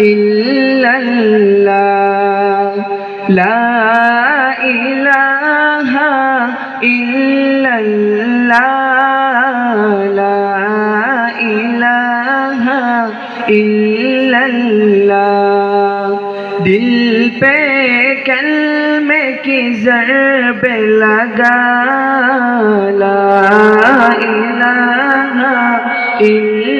ইল্লাল্লাহ, লা ইলাহা ইল্লাল্লাহ, লা ইলাহা ইল্লাল্লাহ। দিল পে কলমে কি জরব লগা লা ইলাহা ইল্লাল্লাহ।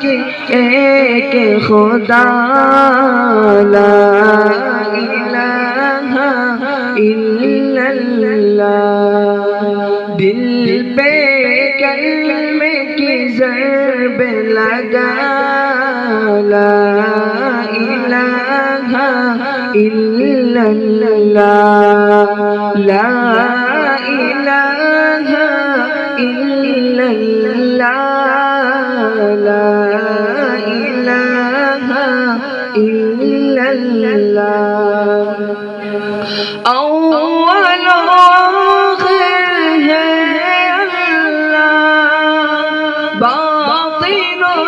কি এক খোদা লা ইলাহা দিল পে কলমে কি জরব লাগা? লা ইলাহা ইল্লাল্লাহ। লা ইলাহা ইল্লাল্লাহ। লা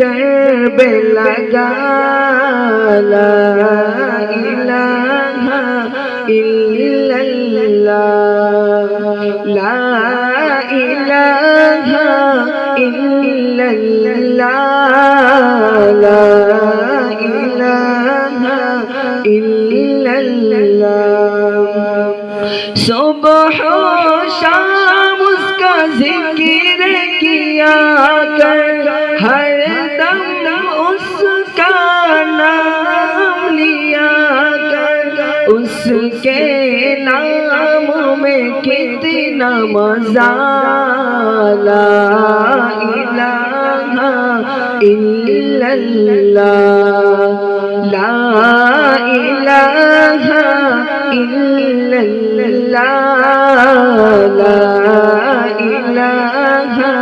جیب لگا لا الہ الا اللہ، لا الہ الا اللہ، لا الہ الا اللہ، صبح و شام اس کا ذکر کیا کر में कितना मजा ला इलाहा इल्लल्लाह ला इलाहा इल्लल्लाह ला इलाहा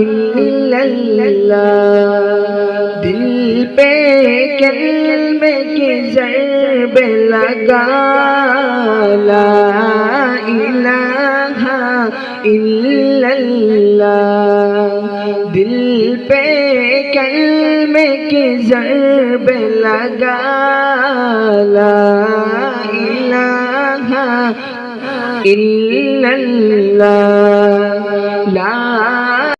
इल्लल्लाह दिल पे कलमे की जरब लगा ला इलाहा اللہ دل پہ کلمے کی ضرب لگا لا الہ الا اللہ لا